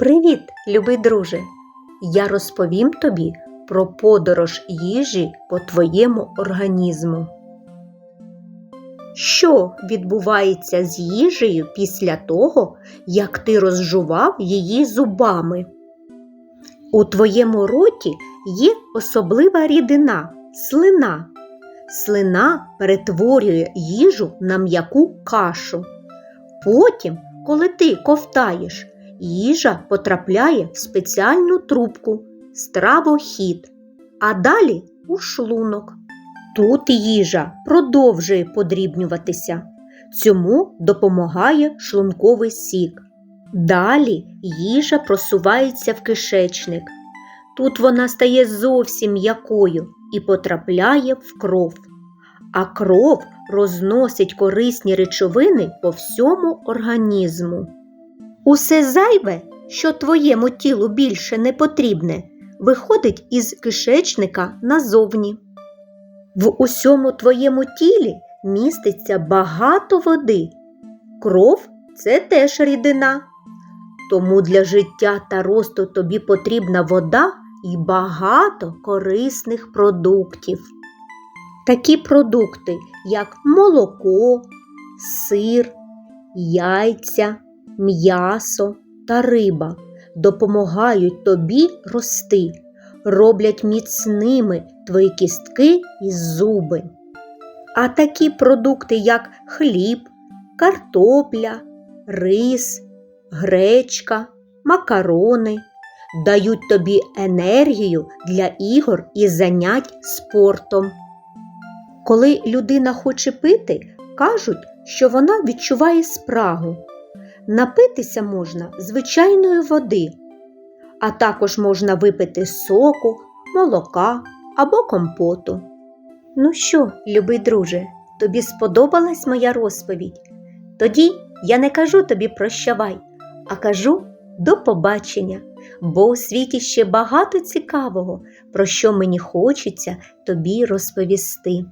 Привіт, любий друже! Я розповім тобі про подорож їжі по твоєму організму. Що відбувається з їжею після того, як ти розжував її зубами? У твоєму роті є особлива рідина слина. Слина перетворює їжу на м'яку кашу. Потім, коли ти ковтаєш, їжа потрапляє в спеціальну трубку стравохід, а далі у шлунок. Тут їжа продовжує подрібнюватися. Цьому допомагає шлунковий сік. Далі їжа просувається в кишечник. Тут вона стає зовсім м'якою і потрапляє в кров. А кров розносить корисні речовини по всьому організму. Усе зайве, що твоєму тілу більше не потрібне, виходить із кишечника назовні. В усьому твоєму тілі міститься багато води. Кров це теж рідина. Тому для життя та росту тобі потрібна вода і багато корисних продуктів. Такі продукти, як молоко, сир, яйця, м'ясо та риба, допомагають тобі рости, роблять міцними твої кістки і зуби. А такі продукти, як хліб, картопля, рис, гречка, макарони, дають тобі енергію для ігор і занять спортом. Коли людина хоче пити, кажуть, що вона відчуває спрагу. Напитися можна звичайної води, а також можна випити соку, молока або компоту. Ну що, любий друже, тобі сподобалась моя розповідь? Тоді я не кажу тобі прощавай, а кажу до побачення, бо у світі ще багато цікавого, про що мені хочеться тобі розповісти.